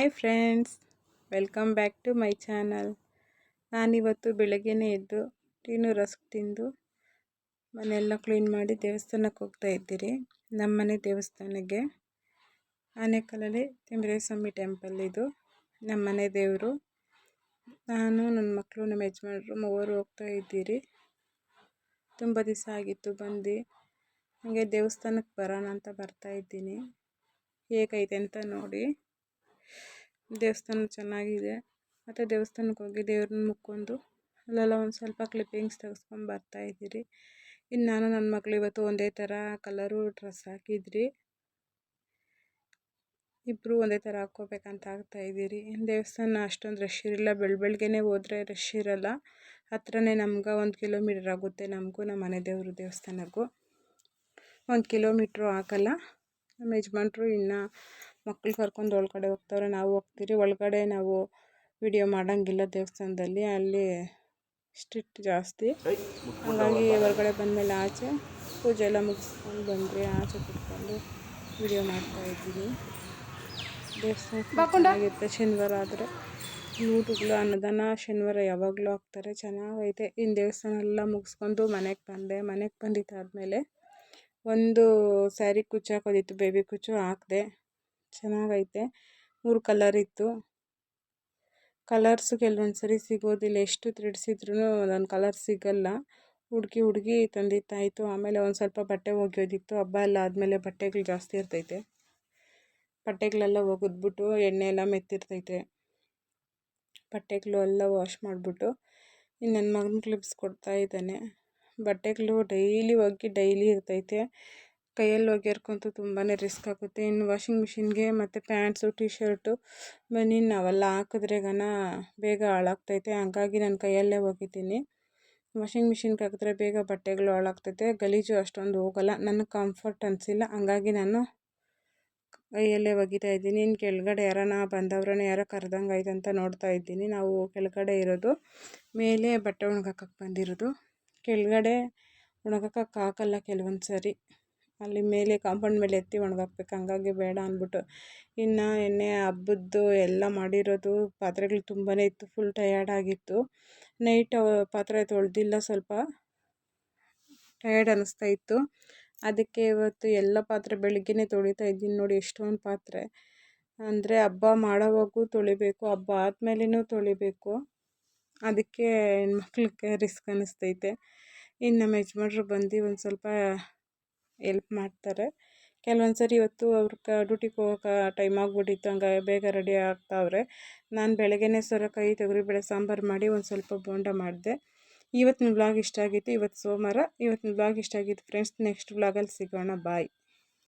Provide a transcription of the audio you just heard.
Hi friends, welcome back to my channel. ನಾನಿವತ್ತು ಬೆಳಗ್ಗೆನೇ ಎದ್ದು ಟೀನು ರಸ್ಕ್ ತಿಂದು ಮನೆಯೆಲ್ಲ ಕ್ಲೀನ್ ಮಾಡಿ ದೇವಸ್ಥಾನಕ್ಕೆ ಹೋಗ್ತಾ ಇದ್ದೀರಿ. ನಮ್ಮ ಮನೆ ದೇವಸ್ಥಾನಕ್ಕೆ. ಆನೆಕಲ್ಲಲ್ಲಿ ಸ್ವಾಮಿ ಟೆಂಪಲ್ ಇದು. ನಮ್ಮ ಮನೆ ದೇವರು. ನಾನು, ನನ್ನ ಮಕ್ಕಳು, ನಮ್ಮ ಯಜಮಾನರು ಮೂವರು ಹೋಗ್ತಾ ಇದ್ದೀರಿ. ತುಂಬ ದಿವಸ ಆಗಿತ್ತು ಬಂದು. ಹಾಗೆ ದೇವಸ್ಥಾನಕ್ಕೆ ಬರೋಣ ಅಂತ ಬರ್ತಾ ಇದ್ದೀನಿ. ಹೇಗೈತೆ ಅಂತ ನೋಡಿ. ದೇವಸ್ಥಾನ ಚೆನ್ನಾಗಿದೆ. ಮತ್ತು ದೇವಸ್ಥಾನಕ್ಕೆ ಹೋಗಿ ದೇವ್ರನ್ನ ಮುಕ್ಕೊಂಡು ಅಲ್ಲೆಲ್ಲ ಒಂದು ಸ್ವಲ್ಪ ಕ್ಲಿಪ್ಪಿಂಗ್ಸ್ ತೆಗೆಸ್ಕೊಂಡು ಬರ್ತಾ ಇದ್ದೀರಿ. ಇನ್ನು ನಾನು ನನ್ನ ಮಗಳು ಇವತ್ತು ಒಂದೇ ಥರ ಕಲರು ಡ್ರೆಸ್ ಹಾಕಿದ್ರಿ. ಇಬ್ಬರು ಒಂದೇ ಥರ ಹಾಕ್ಕೋಬೇಕಂತ ಆಗ್ತಾಯಿದ್ದೀರಿ ದೇವಸ್ಥಾನ ಅಷ್ಟೊಂದು ರಶ್ ಇರಲ್ಲ. ಬೆಳ ಬೆಳಗ್ಗೆನೇ ಹೋದರೆ ರಶ್ ಇರಲ್ಲ. ಹತ್ರನೇ ನಮ್ಗೆ ಒಂದು ಕಿಲೋಮೀಟ್ರ್ ಆಗುತ್ತೆ ನಮಗೂ, ನಮ್ಮ ಮನೆ ದೇವರು ದೇವಸ್ಥಾನಕ್ಕೂ. ಒಂದು ಕಿಲೋಮೀಟ್ರು ಹಾಕಲ್ಲ. ನಮ್ಮ ಯಜಮಾನ್ರು ಇನ್ನು ಮಕ್ಳು ಕರ್ಕೊಂಡು ಒಳಗಡೆ ಹೋಗ್ತವ್ರೆ ನಾವು ಹೋಗ್ತೀರಿ. ಒಳಗಡೆ ನಾವು ವಿಡಿಯೋ ಮಾಡೋಂಗಿಲ್ಲ ದೇವಸ್ಥಾನದಲ್ಲಿ. ಅಲ್ಲಿ ಸ್ಟ್ರಿಕ್ಟ್ ಜಾಸ್ತಿ. ಹಾಗಾಗಿ ಹೊರಗಡೆ ಬಂದಮೇಲೆ ಆಚೆ ಪೂಜೆ ಎಲ್ಲ ಮುಗಿಸ್ಕೊಂಡು ಬಂದರೆ ಆಚೆ ಕುತ್ಕೊಂಡು ವಿಡಿಯೋ ಮಾಡ್ತಾಯಿದ್ದೀನಿ ದೇವಸ್ಥಾನ ಚೆನ್ನಾಗಿರುತ್ತೆ. ಶನಿವಾರ ಆದರೆ ಊಟಗಳು ಅನ್ನದಾನ ಶನಿವಾರ ಯಾವಾಗಲೂ ಹಾಕ್ತಾರೆ. ಚೆನ್ನಾಗೈತೆ. ಇನ್ನು ದೇವಸ್ಥಾನ ಎಲ್ಲ ಮುಗಿಸ್ಕೊಂಡು ಮನೆಗೆ ಬಂದೆ. ಮನೆಗೆ ಬಂದಿದ್ದಾದಮೇಲೆ ಒಂದು ಸ್ಯಾರಿ ಕುಚ್ಚು ಹಾಕೋದಿತ್ತು. ಬೇಬಿ ಕುಚ್ಚು ಹಾಕಿದೆ. ಚೆನ್ನಾಗೈತೆ. ಮೂರು ಕಲರ್ ಇತ್ತು. ಕಲರ್ಸು ಕೆಲವೊಂದು ಸರಿ ಸಿಗೋದಿಲ್ಲ. ಎಷ್ಟು ತ್ರೆಡ್ಸಿದ್ರೂ ಒಂದೊಂದು ಕಲರ್ ಸಿಗಲ್ಲ. ಹುಡುಕಿ ಹುಡುಕಿ ತಂದಿತ್ತಾಯಿತು. ಆಮೇಲೆ ಒಂದು ಸ್ವಲ್ಪ ಬಟ್ಟೆ ಒಗೆಯೋದಿತ್ತು. ಹಬ್ಬ ಎಲ್ಲ ಆದಮೇಲೆ ಬಟ್ಟೆಗಳು ಜಾಸ್ತಿ ಇರ್ತೈತೆ. ಬಟ್ಟೆಗಳೆಲ್ಲ ಒಗೆದ್ಬಿಟ್ಟು ಎಣ್ಣೆ ಎಲ್ಲ ಮೆತ್ತಿರ್ತೈತೆ. ಬಟ್ಟೆಗಳು ಎಲ್ಲ ವಾಶ್ ಮಾಡಿಬಿಟ್ಟು ಇನ್ನು ನನ್ನ ಮಗನ ಕ್ಲಿಪ್ಸ್ ಕೊಡ್ತಾ ಇದ್ದಾನೆ. ಬಟ್ಟೆಗಳು ಡೈಲಿ ಒಗ್ಗಿ ಡೈಲಿ ಇರ್ತೈತೆ. ಕೈಯಲ್ಲಿ ಒಗೆಯೋಕ್ಕಂತೂ ತುಂಬಾ ರಿಸ್ಕ್ ಆಗುತ್ತೆ. ಇನ್ನು ವಾಷಿಂಗ್ ಮಿಷಿನ್ಗೆ ಮತ್ತು ಪ್ಯಾಂಟ್ಸು ಟಿ ಶರ್ಟು ಬನೀನ್, ನಾವೆಲ್ಲ ಹಾಕಿದ್ರೆ ಗನ ಬೇಗ ಹಾಳಾಗ್ತೈತೆ. ಹಂಗಾಗಿ ನಾನು ಕೈಯಲ್ಲೇ ಒಗಿತೀನಿ ವಾಷಿಂಗ್ ಮಿಷಿನ್ಗೆ ಹಾಕಿದ್ರೆ ಬೇಗ ಬಟ್ಟೆಗಳು ಹಾಳಾಗ್ತೈತೆ. ಗಲೀಜು ಅಷ್ಟೊಂದು ಹೋಗಲ್ಲ. ನನಗೆ ಕಂಫರ್ಟ್ ಅನಿಸಿಲ್ಲ. ಹಂಗಾಗಿ ನಾನು ಕೈಯಲ್ಲೇ ಒಗಿತಾ ಇದ್ದೀನಿ. ಇನ್ನು ಕೆಳಗಡೆ ಯಾರನ್ನ ಬಂದವ್ರನ್ನ ಯಾರೋ ಕರೆದಂಗೆ ಆಯ್ತು ಅಂತ ನೋಡ್ತಾ ಇದ್ದೀನಿ. ನಾವು ಕೆಳಗಡೆ ಇರೋದು ಮೇಲೆ ಬಟ್ಟೆ ಒಣಗಾಕಕ್ಕೆ ಬಂದಿರೋದು. ಕೆಳಗಡೆ ಒಣಗಾಕಕ್ಕೆ ಹಾಕಲ್ಲ ಕೆಲವೊಂದು ಸರಿ ಅಲ್ಲಿ ಮೇಲೆ ಕಾಂಪೌಂಡ್ ಮೇಲೆ ಎತ್ತಿ ಒಣಗಾಕ್ಬೇಕು. ಹಂಗಾಗಿ ಬೇಡ ಅಂದ್ಬಿಟ್ಟು. ಇನ್ನು ಎಣ್ಣೆ ಹಬ್ಬದ್ದು ಎಲ್ಲ ಮಾಡಿರೋದು ಪಾತ್ರೆಗಳು ತುಂಬಾ ಇತ್ತು. ಫುಲ್ ಟಯರ್ಡ್ ಆಗಿತ್ತು. ನೈಟ್ ಪಾತ್ರೆ ತೊಳೆದಿಲ್ಲ ಸ್ವಲ್ಪ. ಟಯರ್ಡ್ ಅನ್ನಿಸ್ತಾ ಇತ್ತು. ಅದಕ್ಕೆ ಇವತ್ತು ಎಲ್ಲ ಪಾತ್ರೆ ಬೆಳಗ್ಗೆನೇ ತೊಳಿತಾ ಇದ್ದೀನಿ ನೋಡಿ ಎಷ್ಟೊಂದು ಪಾತ್ರೆ. ಅಂದರೆ ಹಬ್ಬ ಮಾಡೋವಾಗೂ ತೊಳಿಬೇಕು, ಹಬ್ಬ ಆದ್ಮೇಲೇ ತೊಳಿಬೇಕು. ಅದಕ್ಕೆ ಹೆಣ್ಮಕ್ಳಿಗೆ ರಿಸ್ಕ್ ಅನ್ನಿಸ್ತೈತೆ ಇನ್ನು ನಮ್ಮ ಯಜಮಾನ್ರು ಬಂದು ಒಂದು ಸ್ವಲ್ಪ ಎಲ್ಪ್ ಮಾಡ್ತಾರೆ. ಕೆಲವೊಂದು ಸರಿ ಇವತ್ತು ಅವ್ರು ಕ ಡ್ಯೂಟಿಗೆ ಹೋಗೋಕೆ ಟೈಮ್ ಆಗಿಬಿಟ್ಟಿತ್ತು ಹಂಗಾಗಿ ಬೇಗ ರೆಡಿ ಆಗ್ತಾವ್ರೆ. ನಾನು ಬೆಳಗ್ಗೆನೇ ಸೋರೆಕಾಯಿ ತೊಗರಿಬೇಳೆ ಸಾಂಬಾರು ಮಾಡಿ ಒಂದು ಸ್ವಲ್ಪ ಬೋಂಡ ಮಾಡಿದೆ. ಇವತ್ತಿನ ಬ್ಲಾಗ್ ಇಷ್ಟ ಆಗಿತ್ತು, ಇವತ್ತು ಸೋಮವಾರ, ಇವತ್ತಿನ ಬ್ಲಾಗ್ ಇಷ್ಟ ಆಗಿತ್ತು. ಫ್ರೆಂಡ್ಸ್ ನೆಕ್ಸ್ಟ್ ಬ್ಲಾಗಲ್ಲಿ ಸಿಗೋಣ. ಬಾಯ್